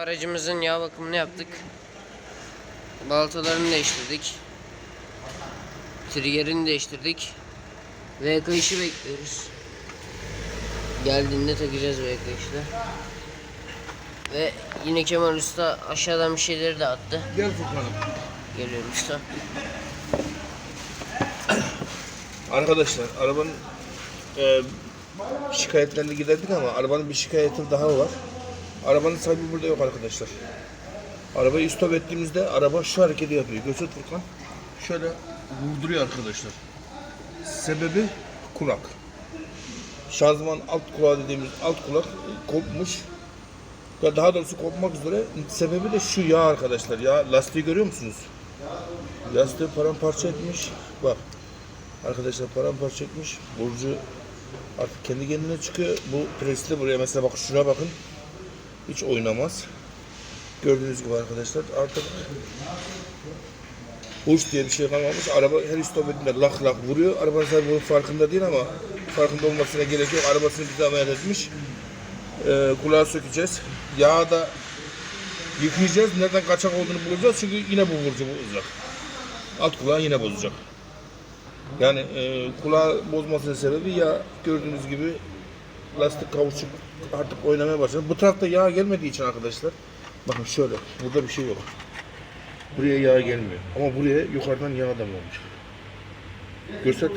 Aracımızın yağ bakımını yaptık. Baltalarını değiştirdik. Triggerini değiştirdik. V kayışı bekliyoruz. Geldiğinde takacağız V kayışını. Ve yine Kemal Usta aşağıdan bir şeyleri de attı. Gel Furkan'ım. Geliyorum usta. Arkadaşlar arabanın e, şikayetlerini giderdik ama arabanın bir şikayeti daha var. Arabanın sahibi burada yok arkadaşlar. Arabayı stop ettiğimizde araba şu hareketi yapıyor. Göster Furkan. Şöyle vurduruyor arkadaşlar. Sebebi kulak. Şanzıman alt kulağı dediğimiz alt kulak kopmuş. Ya daha doğrusu kopmak üzere. Sebebi de şu yağ arkadaşlar. Ya lastiği görüyor musunuz? Lastiği paramparça etmiş. Bak. Arkadaşlar paramparça etmiş. Burcu artık kendi kendine çıkıyor. Bu presli buraya mesela bak şuna bakın. Hiç oynamaz. Gördüğünüz gibi arkadaşlar artık Uç diye bir şey kalmamış. Araba her stop ettiğinde lak lak vuruyor. Araba sahibi bunun farkında değil ama farkında olmasına gerek yok. Arabasını bir ameliyat etmiş. Ee, kulağı sökeceğiz. Yağı da yıkayacağız. Nereden kaçak olduğunu bulacağız. Çünkü yine bu burcu bozacak. Alt kulağı yine bozacak. Yani e, kulağı bozmasının sebebi ya gördüğünüz gibi lastik kauçuk artık oynamaya başladı. Bu tarafta yağ gelmediği için arkadaşlar bakın şöyle burada bir şey yok. Buraya yağ gelmiyor. Ama buraya yukarıdan yağ damlamış. Görsek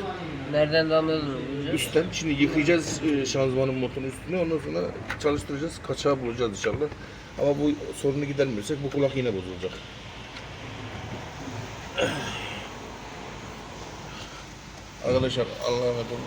Nereden bulacağız. üstten şimdi yıkayacağız e, şanzımanın motorun üstüne ondan sonra çalıştıracağız. Kaçağı bulacağız inşallah. Ama bu sorunu gidermiyorsak bu kulak yine bozulacak. Arkadaşlar Allah'a emanet olun.